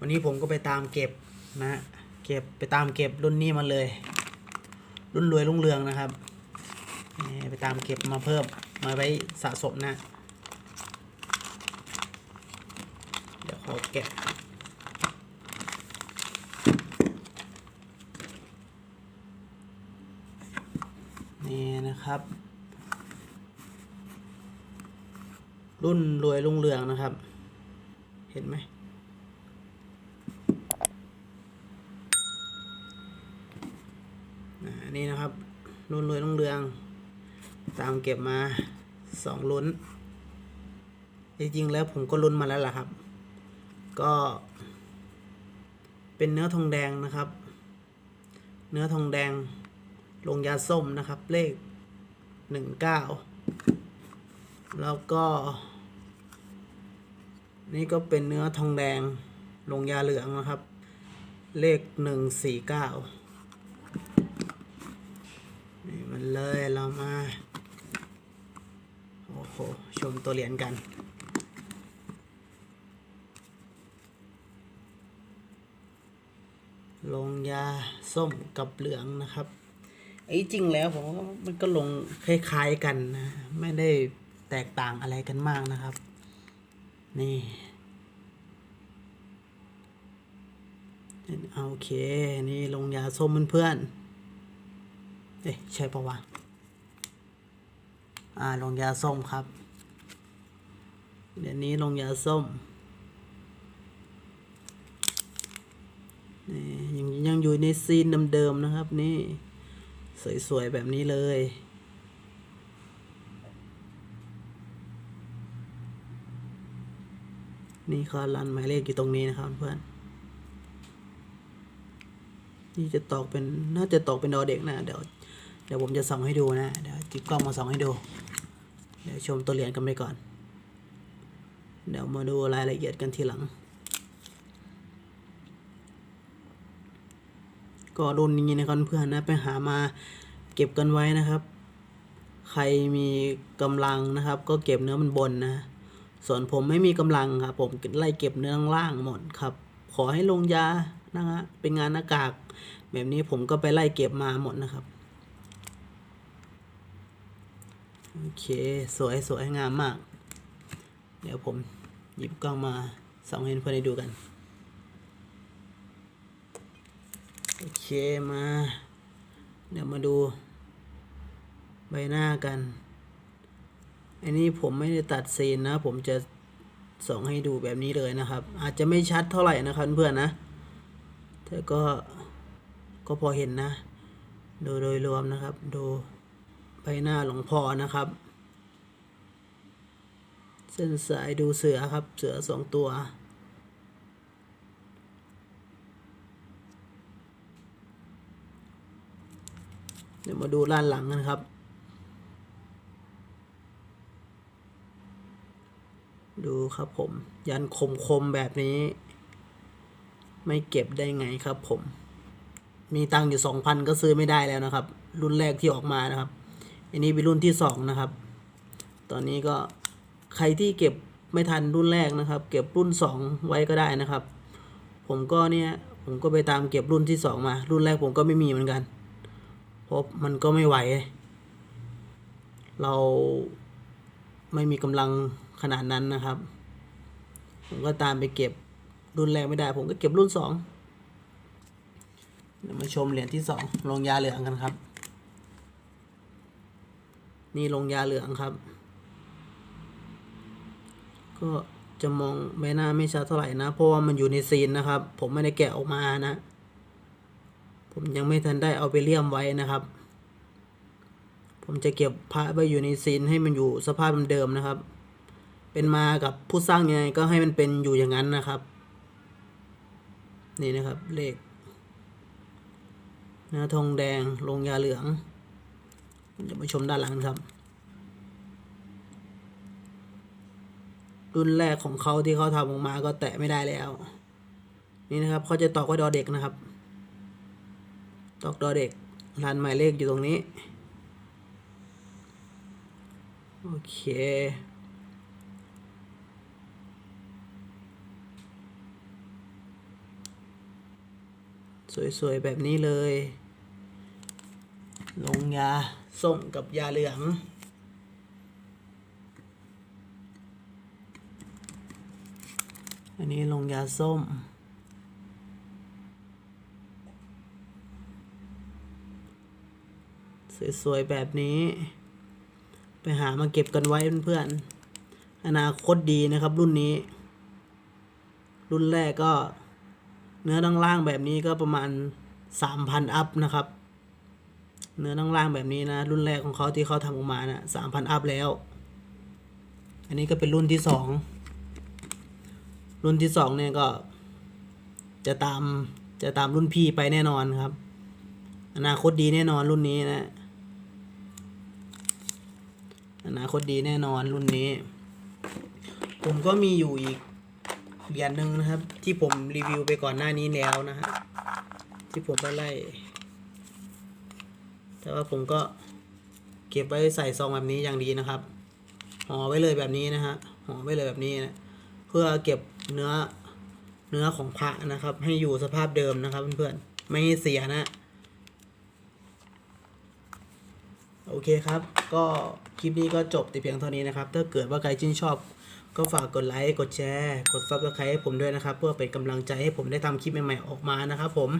วันนี้ผมก็ไปตามเก็บนะเก็บไปตามเก็บรุ่นนี้มาเลย รุ่นรวยรุ่งเรืองนะครับนี่ไปตามเก็บมาเพิ่มมาไว้สะสมนะ เดี๋ยวขอแกะนี่นะครับ รุ่นรวยรุ่งเรืองนะครับ เห็นไหม อ่า นี่นะครับรุ่นรวยรุ่งเรือง ตามเก็บมาสองลุ้น จริงๆแล้วผมก็ลุ้นมาแล้วล่ะครับ ก็ เป็นเนื้อทองแดงนะครับ เนื้อทองแดง ลงยาส้มนะครับ เลขหนึ่งเก้าแล้วก็ นี่ก็เป็นเนื้อทองแดงลงยาเหลืองนะครับ เลขหนึ่งสี่เก้า มันเลยเรามา โอ้โห ชมตัวเหรียญกัน ลงยาส้มกับเหลืองนะครับไอ้จริงแล้วผมว่ามันก็ลงคล้ายๆกันนะ ไม่ได้แตกต่างอะไรกันมากนะครับ นี่โอเค นี่ลงยาส้มเพื่อนๆ เอ๊ะใช่ปะวะอ่าลงยาส้มครับ เดี๋ยวนี้ลงยาส้มนี่ยังยังอยู่ในซีนเดิมๆนะครับ นี่ สวย ๆ แบบนี้เลยนี่คอรันหมายเลขอยู่ตรงนี้นะครับเพื่อน นี่จะตอกเป็นน่าจะตอกเป็นดอเด็กนะ เดี๋ยว เดี๋ยวผมจะส่องให้ดูนะ เดี๋ยวจิบกล้องมาส่องให้ดู เดี๋ยวชมตัวเหรียญกันไปก่อน เดี๋ยวมาดูรายละเอียดกันทีหลัง ก็รุ่นนี้นะครับเพื่อนนะไปหามาเก็บกันไว้นะครับ ใครมีกำลังนะครับ ก็เก็บเนื้อมันบนนะ ส่วนผมไม่มีกำลังครับ ผมไล่เก็บเนื้อล่างหมดครับ ขอให้ลงยานะฮะเป็นงานหน้ากาก แบบนี้ผมก็ไปไล่เก็บมาหมดนะครับ โอเค สวยสวยงามมาก เดี๋ยวผมหยิบกล้องมาส่องให้เพื่อนได้ดูกัน โอเคมา เดี๋ยวมาดู ใบหน้ากัน อันนี้ผมไม่ได้ตัดซีนนะ ผมจะส่องให้ดูแบบนี้เลยนะครับ อาจจะไม่ชัดเท่าไหร่นะครับเพื่อนนะแต่ก็ก็พอเห็นนะดูโดยรวมนะครับ ดู ใบหน้าหลวงพ่อนะครับ เส้นสายดูเสือครับ เสือสองตัว เดี๋ยวมาดูด้านหลังกันครับ ดูครับผม ยันคมคมๆแบบนี้ ไม่เก็บได้ไงครับผมมีตังค์อยู่สองพันก็ซื้อไม่ได้แล้วนะครับ รุ่นแรกที่ออกมานะครับ อันนี้เป็นรุ่นที่สองนะครับ ตอนนี้ก็ใครที่เก็บไม่ทันรุ่นแรกนะครับ เก็บรุ่นสองไว้ก็ได้นะครับ ผมก็เนี่ยผมก็ไปตามเก็บรุ่นที่สองมา รุ่นแรกผมก็ไม่มีเหมือนกันเพราะมันก็ไม่ไหว เราไม่มีกำลังขนาดนั้นนะครับ ผมก็ตามไปเก็บรุ่นแรกไม่ได้ ผมก็เก็บรุ่นสองเดี๋ยวมาชมเหรียญที่สองลงยาเหลืองกันครับ นี่ลงยาเหลืองครับ ก็จะมองใบหน้าไม่ชัดเท่าไหร่นะ เพราะว่ามันอยู่ในซีนนะครับ ผมไม่ได้แกะออกมานะ ผมยังไม่ทันได้เอาไปเลี่ยมไว้นะครับ ผมจะเก็บพระไว้อยู่ในซีนให้มันอยู่สภาพเดิมๆนะครับ เป็นมากับผู้สร้างยังไงก็ให้มันเป็นอยู่อย่างนั้นนะครับ นี่นะครับเลขหน้าทองแดงลงยาเหลือง เดี๋ยวมาชมด้านหลังกันครับ รุ่นแรกของเขาที่เขาทำออกมาก็แตะไม่ได้แล้ว นี่นะครับเขาจะตอกไว้ดอเด็กนะครับ ตอกดอเด็กรันหมายเลขอยู่ตรงนี้ โอเคสวยๆ แบบนี้เลย ลงยาส้มกับยาเหลืองอันนี้ลงยาส้ม สวยๆ แบบนี้ ไปหามาเก็บกันไว้เพื่อนๆอนาคตดีนะครับรุ่นนี้ รุ่นแรกก็ เนื้อด้านล่างแบบนี้ก็ประมาณสามพันอัพนะครับ เนื้อด้านล่างแบบนี้นะ รุ่นแรกของเขาที่เขาทำออกมานะสามพันอัพแล้ว อันนี้ก็เป็นรุ่นที่สองรุ่นที่สองเนี่ยก็ จะตามจะตามรุ่นพี่ไปแน่นอนครับ อนาคตดีแน่นอนรุ่นนี้นะ อนาคตดีแน่นอนรุ่นนี้ ผมก็มีอยู่อีกเหรียญหนึ่งนะครับ ที่ผมรีวิวไปก่อนหน้านี้แล้วนะฮะที่ผมไปไล่ แต่ว่าผมก็เก็บไว้ใส่ซองแบบนี้อย่างดีนะครับห่อไว้เลยแบบนี้นะฮะห่อไว้เลยแบบนี้นะเพื่อเก็บเนื้อเนื้อของพระนะครับ ให้อยู่สภาพเดิมนะครับเพื่อนๆไม่ให้เสียนะโอเคครับ ก็คลิปนี้ก็จบแต่เพียงเท่านี้นะครับ ถ้าเกิดว่าใครชื่นชอบ ก็ฝากกดไลค์ กดแชร์ กดซับสไครต์ให้ผมด้วยนะครับ เพื่อเป็นกำลังใจให้ผมได้ทำคลิปใหม่ๆออกมานะครับผม